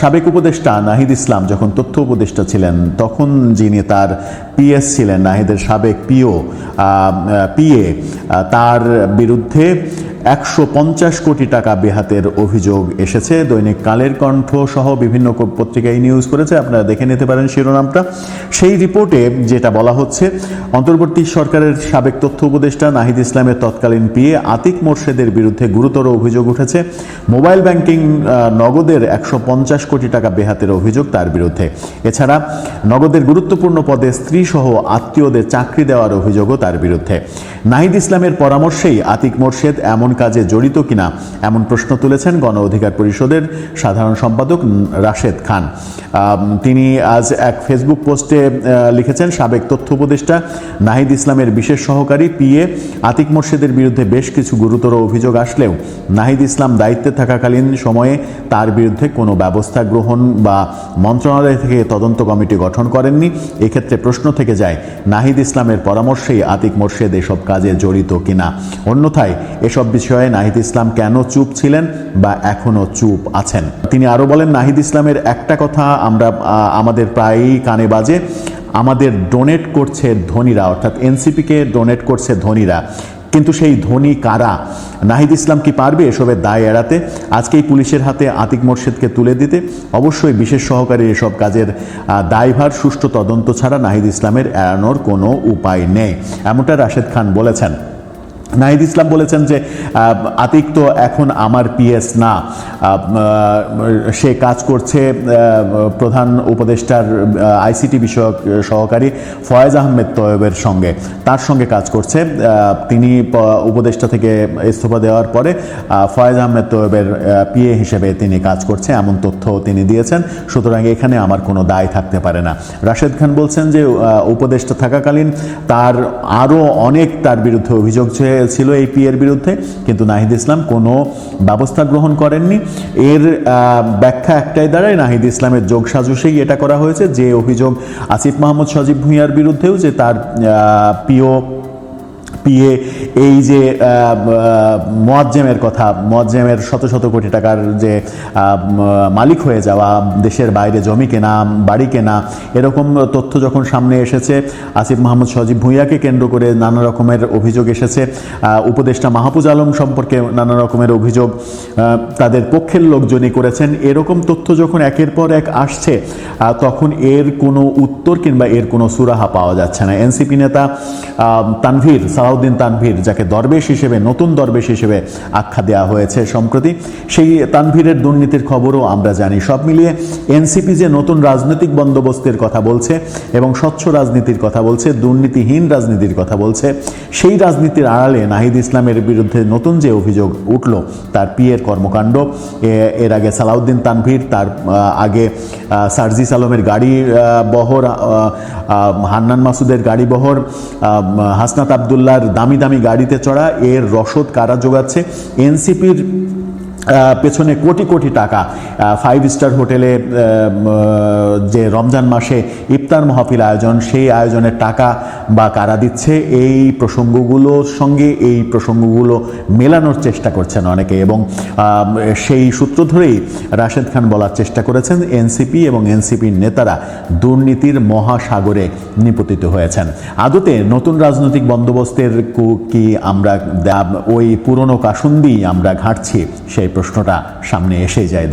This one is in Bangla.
সাবেক উপদেষ্টা নাহিদ ইসলাম যখন তথ্য উপদেষ্টা ছিলেন, তখন যিনি তার পিএস ছিলেন, নাহিদের সাবেক পিও পিএ তার বিরুদ্ধে একশো পঞ্চাশ কোটি টাকা বেহাতের অভিযোগ এসেছে। দৈনিক কালের কণ্ঠ সহ বিভিন্ন কো- পত্রিকায় নিউজ করেছে। আপনারা দেখে নিতে পারেন শিরোনামটা। সেই রিপোর্টে যেটা বলা হচ্ছে, অন্তর্বর্তী সরকারের সাবেক তথ্য উপদেষ্টা নাহিদ ইসলামের তৎকালীন পিএ আতিক মোর্শেদের বিরুদ্ধে গুরুতর অভিযোগ উঠেছে। মোবাইল ব্যাংকিং নগদের একশো পঞ্চাশ কোটি টাকা বেহাতের অভিযোগ তার বিরুদ্ধে। এছাড়া নগদের গুরুত্বপূর্ণ পদে স্ত্রী সহ আত্মীয়দের চাকরি দেওয়ার অভিযোগও তার বিরুদ্ধে। নাহিদ ইসলামের পরামর্শেই আতিক মোর্শেদ এমন কাজে জড়িত কিনা, এমন প্রশ্ন তুলেছেন গণ অধিকার পরিষদের সাধারণ সম্পাদক রাশেদ খান। তিনি আজ এক ফেসবুক পোস্টে লিখেছেন, সাবেক তথ্য উপদেষ্টা নাহিদ ইসলামের বিশেষ সহকারী পিএ আতিক মোর্শেদের বিরুদ্ধে বেশ কিছু গুরুতর অভিযোগ আসলেও নাহিদ ইসলাম দায়িত্বে থাকাকালীন সময়ে তার বিরুদ্ধে কোনো ব্যবস্থা গ্রহণ বা মন্ত্রণালয় থেকে তদন্ত কমিটি গঠন করেননি। এক্ষেত্রে প্রশ্ন থেকে যায়, নাহিদ ইসলামের পরামর্শেই আতিক মোর্শেদ এসব কাজে জড়িত কিনা? অন্যথায় এসব বিষয়ে নাহিদ ইসলাম কেন চুপ ছিলেন বা এখনও চুপ আছেন? তিনি আরও বলেন, নাহিদ ইসলামের একটা কথা আমরা আমাদের প্রায়ই কানে বাজে, আমাদের ডোনেট করছে ধনীরা, অর্থাৎ এনসিপিকে ডোনেট করছে ধনীরা। কিন্তু সেই ধনী কারা? নাহিদ ইসলাম কি পারবে এসবের দায় এড়াতে? আজকেই পুলিশের হাতে আতিক মোর্শেদকে তুলে দিতে? অবশ্যই বিশেষ সহকারী এসব কাজের দায়ভার সুষ্ঠু তদন্ত ছাড়া নাহিদ ইসলামের এড়ানোর কোনো উপায় নেই। এমনটা রাশেদ খান বলেছেন। নাহিদ ইসলাম বলেছেন যে আতিক তো এখন আমার পিএস না। সে কাজ করছে প্রধান উপদেষ্টার আইসিটি বিষয়ক সহকারী ফয়েজ আহমেদ তয়েবের সঙ্গে। তার সঙ্গে কাজ করছে। তিনি উপদেষ্টা থেকে ইস্তফা দেওয়ার পরে ফয়েজ আহমেদ তয়েবের পিএ হিসেবে তিনি কাজ করছে, এমন তথ্য তিনি দিয়েছেন। সুতরাং এখানে আমার কোনো দায় থাকতে পারে না। রাশেদ খান বলছেন যে উপদেষ্টা থাকাকালীন তার আরও অনেক তার বিরুদ্ধে অভিযোগ ছে- ছিল এই পিয়ের বিরুদ্ধে, কিন্তু নাহিদ ইসলাম কোনো ব্যবস্থা গ্রহণ করেননি। এর ব্যাখ্যা একটাই দাঁড়ায়, নাহিদ ইসলামের যোগ সাজুসেই এটা করা হয়েছে। যে অভিযোগ আসিফ মাহমুদ সজীব ভূঁইয়ার বিরুদ্ধেও যে তার পিও পিএ এই যে মোয়াজ্জেমের কথা, মোয়াজ্জেমের শত শত কোটি টাকার যে মালিক হয়ে যাওয়া, দেশের বাইরে জমি কেনা, বাড়ি কেনা, এরকম তথ্য যখন সামনে এসেছে, আসিফ মাহমুদ সজীব ভুঁইয়াকে কেন্দ্র করে নানা রকমের অভিযোগ এসেছে। উপদেষ্টা মাহফুজ আলম সম্পর্কে নানা রকমের অভিযোগ তাদের পক্ষের লোকজনই করেছেন। এরকম তথ্য যখন একের পর এক আসছে তখন এর কোনো উত্তর কিংবা এর কোনো সুরাহা পাওয়া যাচ্ছে না। এনসিপি নেতা তানভীর সালাউদ্দিন তানভীর, যাকে দরবেশ হিসেবে, নতুন দরবেশ হিসেবে আখ্যা দেওয়া হয়েছে সম্প্রতি। সেই তানভীরের দুর্নীতির খবরও আমরা জানি। সব মিলিয়ে এনসিপি যে নতুন রাজনৈতিক বন্দোবস্তের কথা বলছে এবং স্বচ্ছ রাজনীতির কথা বলছে, দুর্নীতিহীন রাজনীতির কথা বলছে, সেই রাজনীতির আড়ালে নাহিদ ইসলামের বিরুদ্ধে নতুন যে অভিযোগ উঠল, তার পিএর কর্মকাণ্ড এর আগে সালাউদ্দিন তানভীর, তার আগে সার্জিস আলমের গাড়ি বহর হান্নান মাসুদের গাড়ি বহর হাসনাত আবদুল্লার দামি দামি গাড়িতে চড়া এর রসদ কারা যোগাচ্ছে এনসিপির পেছনে কোটি কোটি টাকা ফাইভ স্টার হোটেলে যে রমজান মাসে ইফতার মাহফিল আয়োজন, সেই আয়োজনের টাকা বা কারা দিচ্ছে, এই প্রসঙ্গগুলোর সঙ্গে এই প্রসঙ্গগুলো মেলানোর চেষ্টা করছেন অনেকে এবং সেই সূত্র ধরেই রাশেদ খান বলার চেষ্টা করেছেন এনসিপি এবং এনসিপির নেতারা দুর্নীতির মহাসাগরে নিপতিত হয়েছেন। আদতে নতুন রাজনৈতিক বন্দোবস্তের কি আমরা ওই পুরনো কাসুন্দি আমরা ঘাঁটছি সেই প্রশ্নটা সামনে এসে যায়।